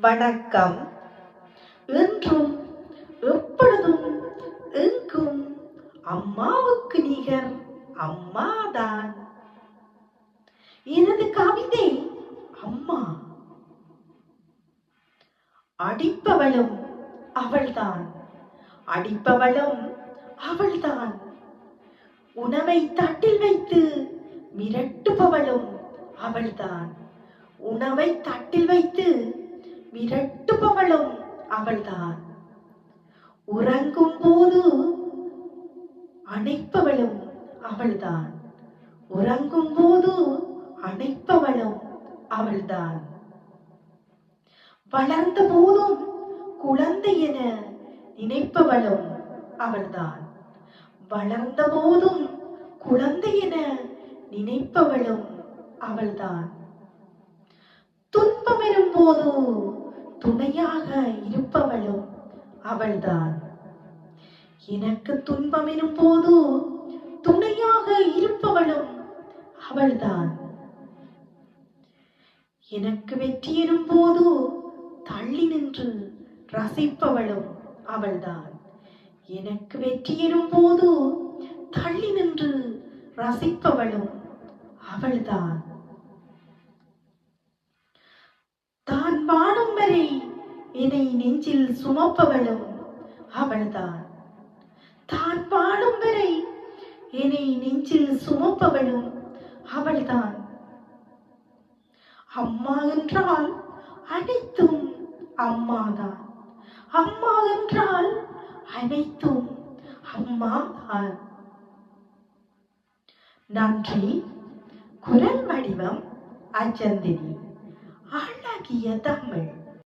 வணக்கம். என்றும் எப்பொழுதும் எங்கும் அம்மாவுக்கு நிகர் அம்மாதான். எனது கவிதை அம்மா. அடிப்பவளும் அவள்தான். அடிப்பவளும் அவள்தான். உணவை தட்டில் வைத்து மிரட்டுபவளும் அவள்தான். உணவை தட்டில் வைத்து விரட்டுபவளும் அவள்தான். உறங்கும் போது அணைப்பவளும் அவள்தான். உறங்கும் போது அணைப்பவளும் அவள்தான். வளர்ந்த போதும் குழந்தை என நினைப்பவளும் அவள்தான். வளர்ந்த போதும் குழந்தை என நினைப்பவளும் அவள்தான். துன்பம் போது துணையாக இருப்பவளும் அவள்தான். எனக்கு துன்பம் போது துணையாக இருப்பவளும் அவள்தான். எனக்கு வெற்றி எனும் போது தள்ளி நின்று ரசிப்பவளும் அவள்தான். எனக்கு வெற்றி எனும் போது தள்ளி நின்று ரசிப்பவளும் அவள்தான் தான் வாழும் வரை என்னை நெஞ்சில் சுமப்பவளும் அவள்தான். தான் பாடும் வரை என்னை நெஞ்சில் சுமப்பவளும் அவள்தான். அம்மா என்றால் அனைத்தும் அம்மாதான். அம்மா என்றால் அனைத்தும் அம்மாதான். நன்றி. குரல் வடிவம் அச்சந்தினி. அழகிய தமிழ்.